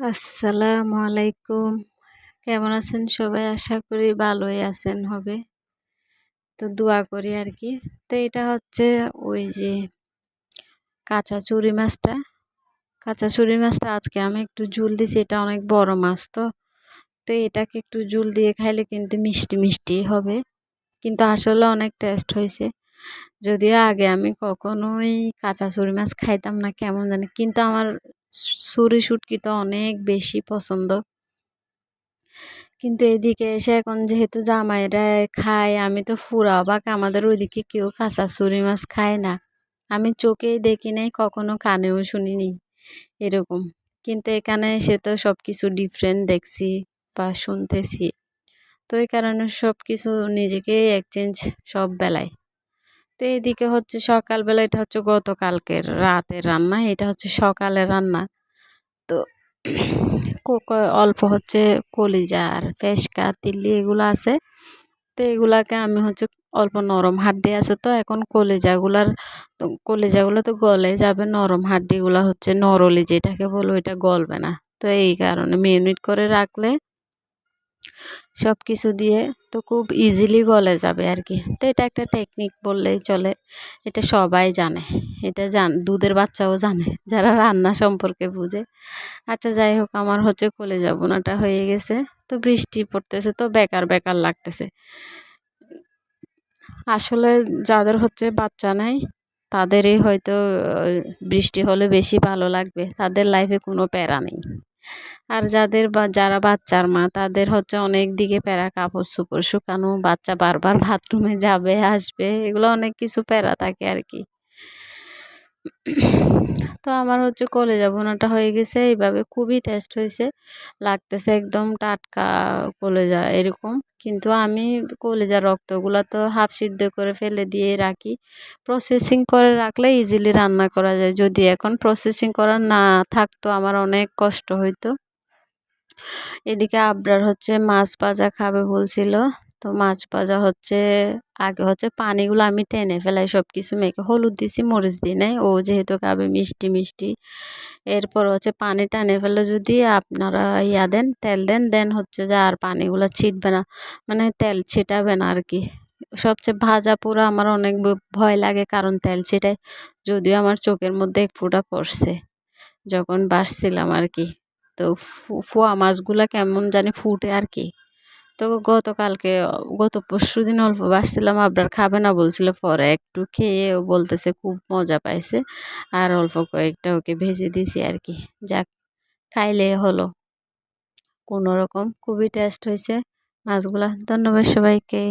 আসসালামু আলাইকুম কেমন আছেন সবাই? আশা করি ভালোই আছেন, হবে। তো দোয়া করি আর কি তো এটা হচ্ছে ওই যে কাঁচা চুরি মাছটা। কাঁচা চুরি মাছটা আজকে আমি একটু ঝুল দিছি, এটা অনেক বড় মাছ তো। তো এটাকে একটু ঝুল দিয়ে খাইলে কিন্তু মিষ্টি মিষ্টি হবে। কিন্তু আসলে অনেক টেস্ট হয়েছে। যদিও আগে আমি কখনোই কাঁচা চুরি মাছ খাইতাম না, কেমন জানি। কিন্তু আমার সুরি শুটকি তো অনেক বেশি পছন্দ। কিন্তু এদিকে এসে এখন যেহেতু জামাইরা খায়, আমি তো ফুরা অবাক, আমাদের ওইদিকে কেউ কাঁচা সুরি মাছ খায় না। আমি চোখেই দেখি নাই, কখনো কানেও শুনিনি এরকম। কিন্তু এখানে এসে তো সব কিছু ডিফারেন্ট দেখছি বা শুনতেছি। তো এই কারণে সব কিছু নিজেকে এক্সচেঞ্জ সব বেলায়। তো এদিকে হচ্ছে সকালবেলা এটা হচ্ছে গতকালকের রাতের রান্না, এটা হচ্ছে সকালের রান্না। তো অল্প হচ্ছে কলিজা আর ফেসকা, তিল্লি এগুলো আছে। তো এগুলাকে আমি হচ্ছে অল্প নরম হাড্ডি আছে তো, এখন কলিজাগুলার কলিজাগুলো তো গলে যাবে, নরম হাড্ডিগুলো হচ্ছে নরলি যেটাকে বলো এটা গলবে না। তো এই কারণে মিনিট করে রাখলে সব কিছু দিয়ে তো খুব ইজিলি গলে যাবে আর কি তো এটা একটা টেকনিক বললেই চলে, এটা সবাই জানে। এটা জান, দুধের বাচ্চাও জানে, যারা রান্না সম্পর্কে বুঝে। আচ্ছা যাই হোক, আমার হচ্ছে কলেজা বোনাটা হয়ে গেছে। তো বৃষ্টি পড়তেছে, তো বেকার বেকার লাগতেছে। আসলে যাদের হচ্ছে বাচ্চা নাই, তাদেরই হয়তো বৃষ্টি হলে বেশি ভালো লাগবে। তাদের লাইফে কোনো প্যারা নেই। আর যাদের বা, যারা বাচ্চার মা, তাদের হচ্ছে অনেক দিকে প্যারা কাপড় চোপড় শুকানো, বাচ্চা বারবার বাথরুমে যাবে, আসবে, এগুলো অনেক কিছু প্যারা থাকে আর কি। তো আমার হচ্ছে কলেজা ভুনাটা হয়ে গেছে। এইভাবে খুবই টেস্ট হয়েছে। লাগতেছে একদম টাটকা কলেজা এরকম। কিন্তু আমি কলেজা রক্তগুলো তো হাফ সিদ্ধ করে ফেলে দিয়ে রাখি। প্রসেসিং করে রাখলে ইজিলি রান্না করা যায়। যদি এখন প্রসেসিং করা না থাকতো আমার অনেক কষ্ট হইতো। এদিকে আবরার হচ্ছে মাছ ভাজা খাবে বলছিল। তো মাছ ভাজা হচ্ছে, আগে হচ্ছে পানিগুলো আমি টেনে ফেলাই সব কিছু মেখে হলুদ দিছি, মরিচ দিই নাই। ও যেহেতু খাবে মিষ্টি মিষ্টি। এরপর হচ্ছে পানি টানে ফেলে যদি আপনারা ইয়া দেন, তেল দেন দেন হচ্ছে যে আর পানিগুলো ছিটবে না মানে তেল ছিটাবে না আর কি সবচেয়ে ভাজা পুরো আমার অনেক ভয় লাগে কারণ তেল ছিটায়, যদিও আমার চোখের মধ্যে এক ফোঁটা পড়ছে, যখন বাসছিলাম আর কি তো ফোয়া মাছগুলো কেমন জানি ফুটে আর কি তো গতকালকে, গত পরশু দিন অল্প বাসছিলাম আপনার খাবে না বলছিল, পরে একটু খেয়ে ও বলতেছে খুব মজা পাইছে। আর অল্প কয়েকটা ওকে ভেজে দিয়েছি আর কি। যাক, খাইলে হলো। কোনো রকম খুবই টেস্ট হয়েছে মাছগুলা। ধন্যবাদ সবাইকে।